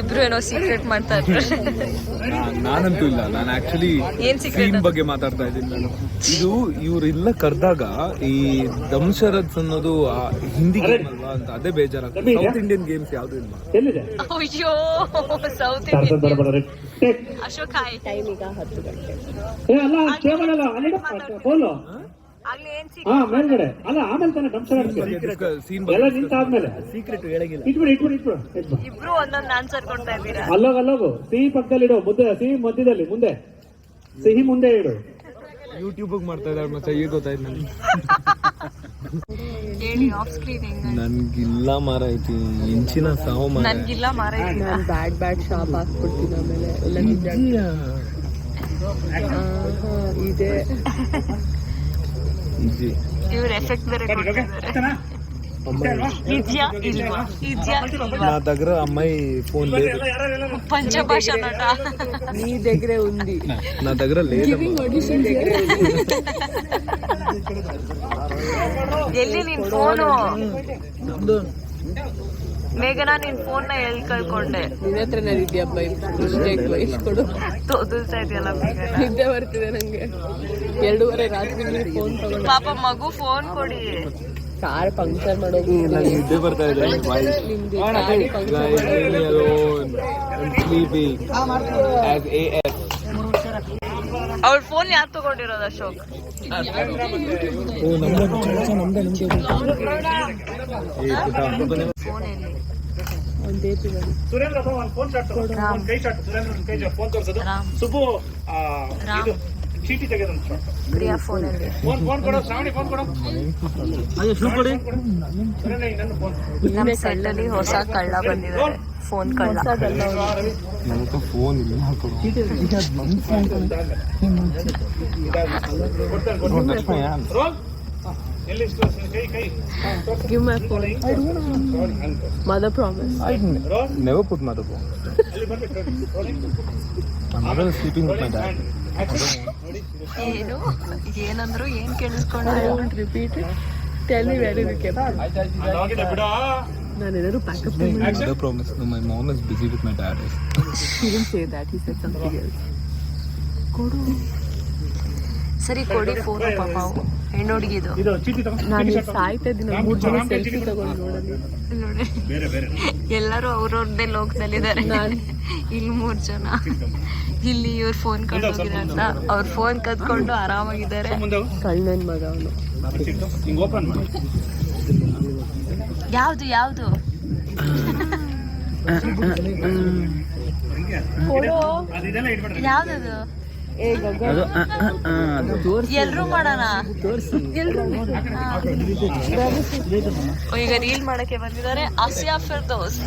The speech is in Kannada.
ಇಬ್ರು ಏನೋ ಸೀಕ್ರೆಟ್ ಮಾಡ್ತಾ ಇದ್ರು. ನಾನಂತೂ ಇಲ್ಲ. ನಾನು ಆಕ್ಚುಲಿ ಏನ್ ಸೀಕ್ರೆಟ್ ಬಗ್ಗೆ ಮಾತಾಡ್ತಾ ಇದ್ದೀನಿ ನಾನು. ಇದು ಇವರೆಲ್ಲ ಕರೆದಾಗ ಈ ದಂಶರಥ್ ಅನ್ನೋದು ಆ ಹಿಂದಿ ಗೇಮ್ ಅಲ್ವಾ ಅಂತ. ಅದೇ ಬೇಜಾರಾಗ್ತದೆ ಸೌತ್ ಇಂಡಿಯನ್ ಗೇಮ್ಸ್ ಯಾವ್ದು ಇಲ್ಲ. ಎಲ್ಲಿದೆ? ಅಯ್ಯೋ south Indian Ashok hi time ಈಗ ಹತ್ತು ಗಂಟೆ. ಹಾ ಮೇಲ್ಗಡೆ. ಅಲ್ಲ ಆಮೇಲೆ ತಾನೆ ಡಂಪ್ಸರ್ ಸೀನ್ ಎಲ್ಲ ನಿಂತಾದ್ಮೇಲೆ. ಸೀಕ್ರೆಟ್ ಹೇಳಂಗಿಲ್ಲ. ಇಟ್ಬಿಡು ಇಟ್ಬಿಡು ಇಟ್ಬಿಡು ಇಟ್ಬಿಡು. ಇಬ್ರು ಒಂದೊಂದು ಆನ್ಸರ್ ಕೊಡ್ತಾ ಇದ್ದೀರಾ? ಅಲ್ಲೋಗ ಅಲ್ಲೋಗು. ಸಿಹಿ ಪಕ್ಕದಲ್ಲಿ ಇಡು ಮುದ್ದೆ ಸಿಹಿ ಮಧ್ಯದಲ್ಲಿ ಮುಂದೆ. ಸಿಹಿ ಮುಂದೆ ಇಡು. ಯೂಟ್ಯೂಬ್ ಮಾಡ್ತಾ ಇದ್ದಾರೆ ಮತ್ತೆ ಈಗ ಗೊತ್ತಾಯ್ತು ನನಗೆ ಹೇಳಿ ಆಫ್ ಸ್ಕ್ರೀನ್ ನನ್ಗಿಲ್ಲ ಮಾರೈತಿ ಇಂಚಿನ ಸಾವು ಮಾರ. ನನ್ಗಿಲ್ಲ ಮಾರ ನಾನು ಬ್ಯಾಡ್ ಬ್ಯಾಡ್ ಶಾಪ್ ಹಾಕ್ಬಿಡ್ತೀನಿ ಆಮೇಲೆ ಎಲ್ಲ ಇದೆ. ಈಜಿ ಇವ್ರ ಎಫೆಕ್ಟ್ ಬೇರೆ ಕೊಡ್ತಿದ್ದಾರೆ ಇದ್ಯಾ ಇಲ್ವಾ ಇದ್ಯಾ ಇಲ್ವಾ నా దగ్గర అమ్మాయి ఫోన్ లేదు ಪಂಚಭಾಷಾ ನಟ నీ దగ్గరే ఉంది నా దగ్గర లేదమ్మా ಆಡಿಷನ್ దగ్గరే ఉంది ಎಲ್ಲಿ ನಿನ್ ಫೋನು ಮೇಘನಾ ನಿನ್ ಫೋನ್ನ ಎಲ್ಲಿ ಕಳ್ಕೊಂಡೆ? ನಿನ್ನ ಹತ್ರನೇ ಇದೆಯಾ ಬೈ ಇಸ್ಕೊಡು ತೋದಿಸ್ತಾ ಇದೆಯಲ್ಲ ನಿದ್ದೆ ಬರ್ತಿದೆ ನಂಗೆ. ಎರಡೂವರೆ ರಾತ್ರಿ ಫೋನ್ ತಗೊಂಡು. ಪಾಪ ಮಗು ಫೋನ್ ಕೊಡಿ. ಕಾರ್ ಪಂಕ್ಚರ್ ಮಾಡೋದು ನಿದ್ದೆ ಬರ್ತಾ ಇದೆ. ಅವಳ ಫೋನ್ ಯಾರು ತಗೊಂಡಿರೋದು ಅಶೋಕ್? ಸುರೇಂದ್ರ ಫೋನ್ ಶಾಟ್ ಕೈ ಕೈ ಫೋನ್ ತೋರಿಸೋದು ಫೋನ್ ಫೋನ್ ಫೋನ್ ಕೊಡು ಕೊಡಿ ನನ್ನ ಫೋನ್ ನಮ್ಮ ಹೊಸ ಕಳ್ಳ ಬಂದಿದ್ದಾರೆ ಫೋನ್ ಕಳ್ಳ. ನನಗೆ ಫೋನ್ ಇಲ್ಲ. ರೋಲ್ ಎಲ್ಲಿ ಇಷ್ಟು ಕೈ ಕೈ give my phone mother promise roll never put my phone ಅಲ್ಲಿ ಬರ್ಬೇಕು My mother is sleeping with my dad. ಏನು? ಏನಂದ್ರು ಏನ್ want repeat tell me very ಕೆಪ್ ಅದಾಗಿದೆ ಬಿಡ ನಾನು ಏನಾದ್ರು pack up. No, my mom is busy with my dad. Say didn't say that. He said something else. ಕೊಡು. ಸರಿ ಕೊಡಿ ಫೋನ್ ಪಾಪ. ಅವು. ಹೆಣ್ಣು ಹುಡುಗಿದು ಇದು ಚೀಟಿ ತಗೊಂಡು ನಾನು ಇಲ್ಲಿ ಸಾಯ್ತಾ ಇದ್ದೀನಿ ಮೂರು ಜನ ಸೆಲ್ಫಿ ತಗೊಂಡು ನೋಡಲಿ ನೋಡಿ. ಬೇರೆ ಬೇರೆ. ಎಲ್ಲರೂ ಅವ್ರವ್ರದ್ದೇ ಲೋಕದಲ್ಲಿದ್ದಾರೆ. ನಾನ್- ಇಲ್ಲಿ ಮೂರ್ ಜನ. ಇಲ್ಲಿ ಇವ್ರ ಫೋನ್ ಕಳ್ದೋಗಿದೆ ಅಂತ ಅವ್ರ ಫೋನ್ ಕದ್ಕೊಂಡು ಆರಾಮಾಗಿದ್ದಾರೆ. ಮುಂದೆ ಕಳ್ಳನ ಮಗ ಅವನು. ಹಿಂಗ್ ಓಪನ್ ಮಾಡಿ. ಯಾವ್ದು ಯಾವ್ದು? ಯಾವ್ದದು? ಎಲ್ರು ಮಾಡೋಣ. ಓ, ಈಗ ರೀಲ್ ಮಾಡಕ್ಕೆ ಬಂದಿದ್ದಾರೆ ಆಸಿಯಾ ಫಿರ್ದೋಸ್.